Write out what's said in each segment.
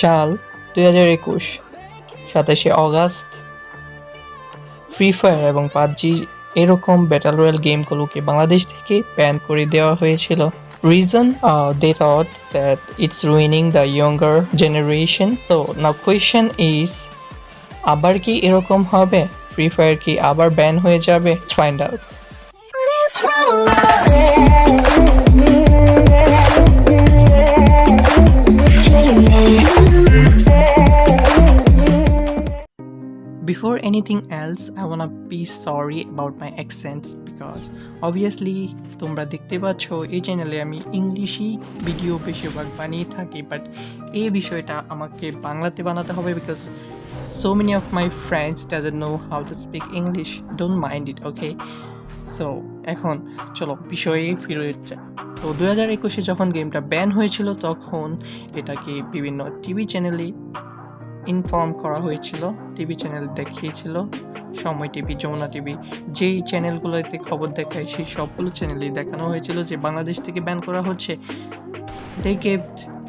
সাল দুই হাজার একুশ, সাতাশে অগাস্ট ফ্রি ফায়ার এবং পাবজি এরকম ব্যাটাল রয়্যাল গেমগুলোকে বাংলাদেশ থেকে ব্যান করে দেওয়া হয়েছিল। Reason they thought that it's ruining the younger generation তো নাও কোয়েশ্চেন ইজ আবার কি এরকম হবে? ফ্রি ফায়ার কি আবার ব্যান হয়ে যাবে? Find out Before anything else, I wanna be sorry about my accents because obviously তোমরা দেখতে পাচ্ছ এই চ্যানেলে আমি ইংলিশই ভিডিও বেশিরভাগ বানিয়ে থাকি বাট এই বিষয়টা আমাকে বাংলাতে বানাতে হবে because so many of my friends doesn't know how to speak English. Don't mind it, okay? So এখন চলো বিষয়ে ফিরে যাই তো দু হাজার একুশে যখন গেমটা ব্যান হয়েছিল তখন এটাকে বিভিন্ন টিভি চ্যানেলে ইনফর্ম করা হয়েছিল, টিভি চ্যানেল দেখিয়েছিল, সময় টিভি, যমুনা টিভি, যেই চ্যানেলগুলোতে খবর দেখায় সেই সবগুলো চ্যানেলেই দেখানো হয়েছিল যে বাংলাদেশ থেকে ব্যান করা হচ্ছে। They gave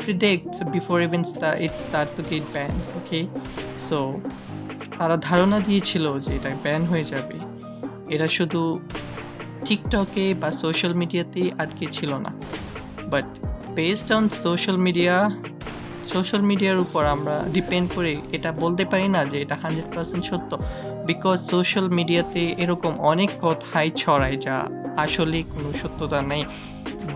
predict before even it start to get ban okay so তারা ধারণা দিয়েছিল যে এটা ব্যান হয়ে যাবে। এরা শুধু টিকটকে বা সোশ্যাল মিডিয়াতেই আটকে ছিল না। But based on social media social মিডিয়ার উপর আমরা ডিপেন্ড করে এটা বলতে পারি না যে এটা হান্ড্রেড পার্সেন্ট সত্য বিকজ সোশ্যাল মিডিয়াতে এরকম অনেক কথাই ছড়ায় যা আসলে কোনো সত্যতা নেই।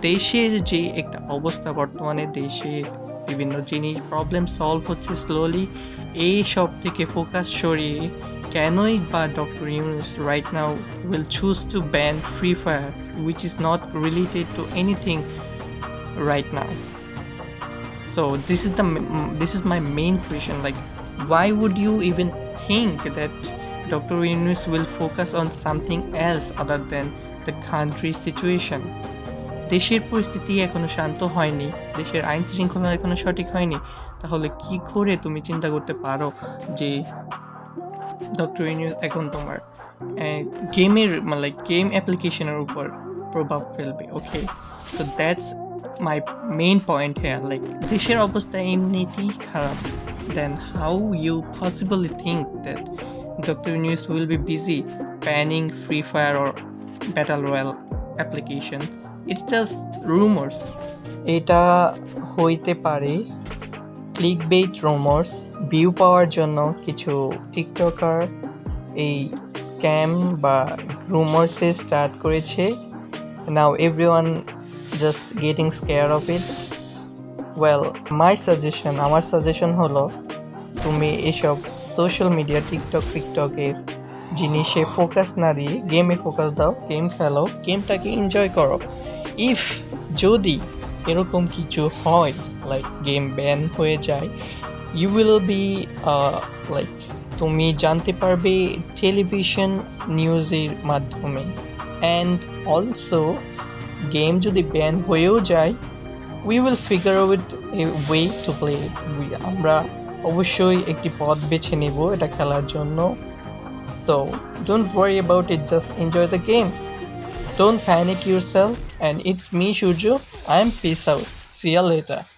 দেশের যে একটা অবস্থা বর্তমানে দেশের বিভিন্ন জিনিস প্রবলেম সলভ হচ্ছে স্লোলি এই সব থেকে ফোকাস সরিয়ে কেনই বা doctor Yunus right now will choose to ban free fire which is not related to anything right now so this is the this is my main question like why would you even think that dr Yunus will focus on something else other than the country situation দেশের পরিস্থিতি এখনও শান্ত হয়নি দেশের আইন শৃঙ্খলা এখনও সঠিক হয়নি তাহলে কি করে তুমি চিন্তা করতে পারো যে ডক্টর ইউনিউস এখন তোমার গেমের মানে গেম অ্যাপ্লিকেশনের উপর প্রভাব ফেলবে okay so that's my main point here like দেশের অবস্থা এমনিতেই খারাপ. Then how you possibly think that doctor news will be busy banning free fire or battle royale applications it's just rumours এটা হইতে পারে ক্লিক বেইট রুমার্স ভিউ পাওয়ার জন্য কিছু টিকটকার এই স্ক্যাম বা রুমার্সে স্টার্ট করেছে। Now everyone just getting scare of it well my suggestion আমার সাজেশন হলো, তুমি এসব সোশ্যাল মিডিয়া টিকটক টিকটকের জিনিসে ফোকাস না দিয়ে গেমে ফোকাস দাও গেম খেলো গেমটাকে এনজয় করো। ইফ যদি এরকম কিছু হয় লাইক গেম ব্যান হয়ে যায় ইউ উইল বি লাইক তুমি জানতে পারবে টেলিভিশন নিউজের মাধ্যমে। অ্যান্ড অলসো গেম যদি ব্যান হয়েও যায় we will figure out a way to play আমরা অবশ্যই একটি পথ বেছে নেব এটা খেলার জন্য। So don't worry about it just enjoy the game don't panic yourself and it's me Surya I am peace out see you later